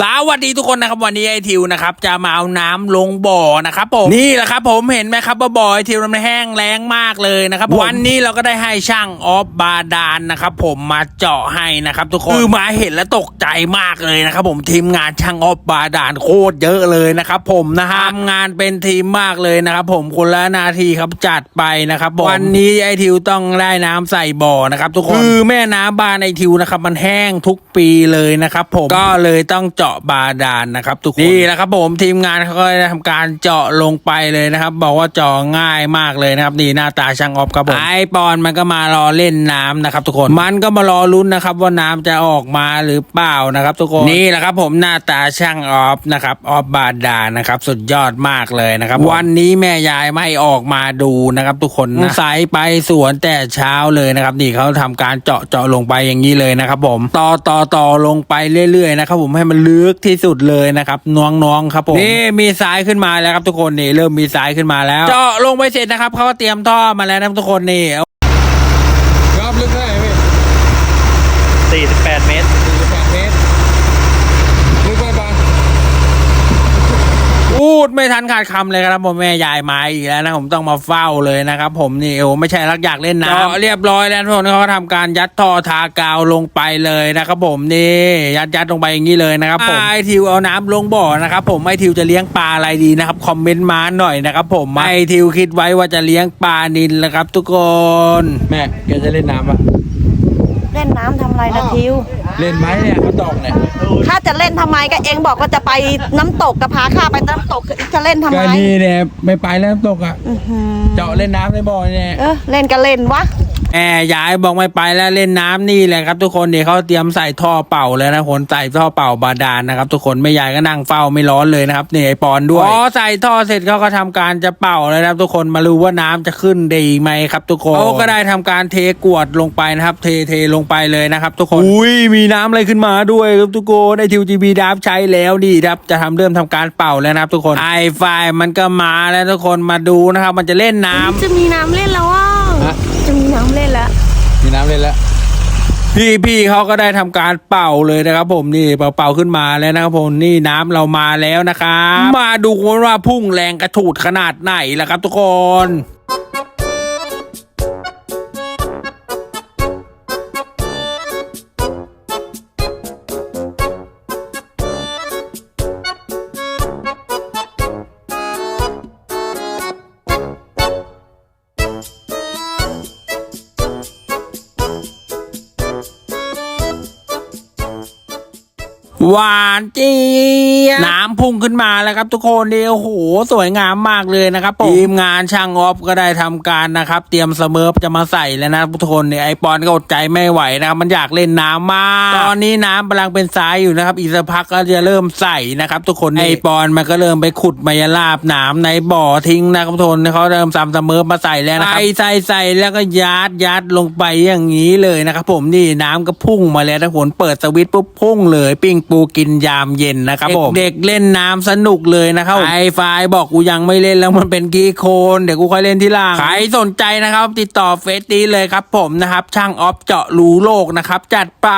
สวัสดีทุกคนนะครับวันนี้ไอทิวนะครับจะมาเอาน้ำลงบ่อนะครับผมนี่แหละครับผมเห็นไหมครับว่าบ่อไอทิวมันแห้งแล้งมากเลยนะครับผมวันนี้เราก็ได้ให้ช่างออฟบาดานนะครับผมมาเจาะให้นะครับทุกคนคือมาเห็นแล้วตกใจมากเลยนะครับผมทีมงานช่างออฟบาดานโคตรเยอะเลยนะครับผมนะฮะทำงานเป็นทีมมากเลยนะครับผมคนละนาทีครับจัดไปนะครับผมวันนี้ไอทิวต้องได้น้ำใส่บ่อนะครับทุกคนคือแม่น้ำบานไอทิวนะครับมันแห้งทุกปีเลยนะครับผมก็เลยต้องเจาะบาดาลนะครับ ทุกคนนี่แหละครับผมทีมงานเขาก็ได้ทำการเจาะลงไปเลยนะครับ บอกว่าเจาะง่ายมากเลยนะครับนี่หน้าตาช่างออฟครับผมไอปอนมันก็มารอเล่นน้ำนะครับ ทุกคนมันก็มารอลุ้นนะครับว่าน้ำจะออกมาหรือเปล่านะครับ ทุกคนนี่แหละครับผมหน้าตาช่างออฟนะครับออฟบาดาลนะครับ สุดยอดมากเลยนะครับ วันนี้แม่ยายไม่ออกมาดูนะครับ ทุกคนนะสายไปสวนแต่เช้าเลยนะครับ นี่เขาทำการเจาะเจาะลงไปอย่างนี้เลยนะครับ ผมต่อต่อต่อลงไปเรื่อยๆนะครับ ผมให้มันลึกที่สุดเลยนะครับน้องน้องๆครับผมนี่มีสายขึ้นมาแล้วครับทุกคนนี่เริ่มมีสายขึ้นมาแล้วเจาะลงไปเสร็จนะครับเขาก็เตรียมท่อมาแล้วนะครับทุกคนนี่ รอบลึกเท่าไหร่พี่ 48 เมตร 48เมตร ลึกไปปะ พูดไม่ทันขาดคำเลยครับผมแม่ยายมาอีกแล้วนะผมต้องมาเฝ้าเลยนะครับผมนี่โอ้ไม่ใช่รักอยากเล่นน้ำเรียบร้อยแล้วทุกคนเขาก็ทำการยัดท่อทากาวลงไปเลยนะครับผมนี่ยัดยัดลงไปอย่างนี้เลยนะครับผมไอทิวเอาน้ำลงบ่อนะครับผมไอทิวจะเลี้ยงปลาอะไรดีนะครับคอมเมนต์มาหน่อยนะครับผมไอทิวคิดไว้ว่าจะเลี้ยงปลานิลแล้วครับ ทุกคน แม่แกจะเล่นน้ำปะ เล่นน้ำทำไรนะทิว เล่นไหมเนี่ยเขาตอกเนี่ยข้าจะเล่นทำไมก็เองบอกว่าจะไปน้ำตกกับพาข้าไปน้ำตกจะเล่นทำไมก็นี่เนี่ยไม่ไปแล้วน้ำตกอะอื้อหือเจาะเล่นน้ำในบ่อเนี่ยเออเล่นก็เล่นวะ แม่ยายบอกไม่ไปแล้วเล่นน้ำนี่แหละครับ ทุกคนเดี๋ยวเขาเตรียมใส่ท่อเป่าแล้วนะคนใส่ท่อเป่าบาดาลนะครับ ทุกคนแม่ยายก็นั่งเฝ้าไม่ร้อนเลยนะครับนี่ไอปอนด้วยพอใส่ท่อเสร็จเขาก็ทำการจะเป่าแล้วนะครับ ทุกคนมารู้ว่าน้ำจะขึ้นดีไหมครับ ทุกคนเขาก็ได้ทำการเทกวดลงไปนะครับ เทเทลงไปเลยนะครับ ทุกคนอุ้ยมีน้ำอะไรขึ้นมาด้วยครับทุกคนไอทิวจีบีดับใช้แล้วนี่ครับจะทำเริ่มทำการเป่าแล้วนะครับ ทุกคนไอไฟมันก็มาแล้วทุกคนมาดูนะครับ มันจะเล่นน้ำจะมีน้ำเล่นแล้วว่ะฮะจะมี น้ำเล่นแล้วมีน้ำเล่นแล้วพี่พี่เขาก็ได้ทำการเป่าเลยนะครับ ผมนี่เป่าเป่าขึ้นมาแล้วนะครับผมนี่น้ำเรามาแล้วนะครับมาดูกันว่าพุ่งแรงกระถูดขนาดไหนล่ะครับ ทุกคน หวานเจี๊ยบน้ำพุ่งขึ้นมาแล้วครับทุกคนนี่โอ้โหสวยงามมากเลยนะครับผมทีมงานช่างออฟก็ได้ทำการนะครับ เตรียมเสเมอจะมาใส่แล้วนะทุกคนเนี่ยไอปอนก็อดใจไม่ไหวนะครับมันอยากเล่นน้ำมาก ตอนนี้น้ำกำลังเป็นทรายอยู่นะครับ อีกสักพักก็จะเริ่มใส่นะครับ ทุกคนไอปอนมันก็เริ่มไปขุดมายาลาบน้ำในบ่อทิ้งนะครับทุกคนเขาเริ่มซ้ำเสเมอมาใส่แล้วนะครับใส่ใส่ใส่แล้วก็ยัดยัดลงไปอย่างนี้เลยนะครับผมนี่น้ำก็พุ่งมาแล้วทุกคนเปิดสวิตช์ปุ๊บพุ่งเลยปิ้งปูกินยามเย็นนะครับผมเด็กๆเล่นน้ำสนุกเลยนะครับไอไฟบอกกูยังไม่เล่นแล้วมันเป็นกีโคนเดี๋ยวกูค่อยเล่นที่หล่างใครสนใจนะครับ ติดต่อเฟซนี้เลยครับผมนะครับ ช่างออฟเจาะรูโลกนะครับ จัดไป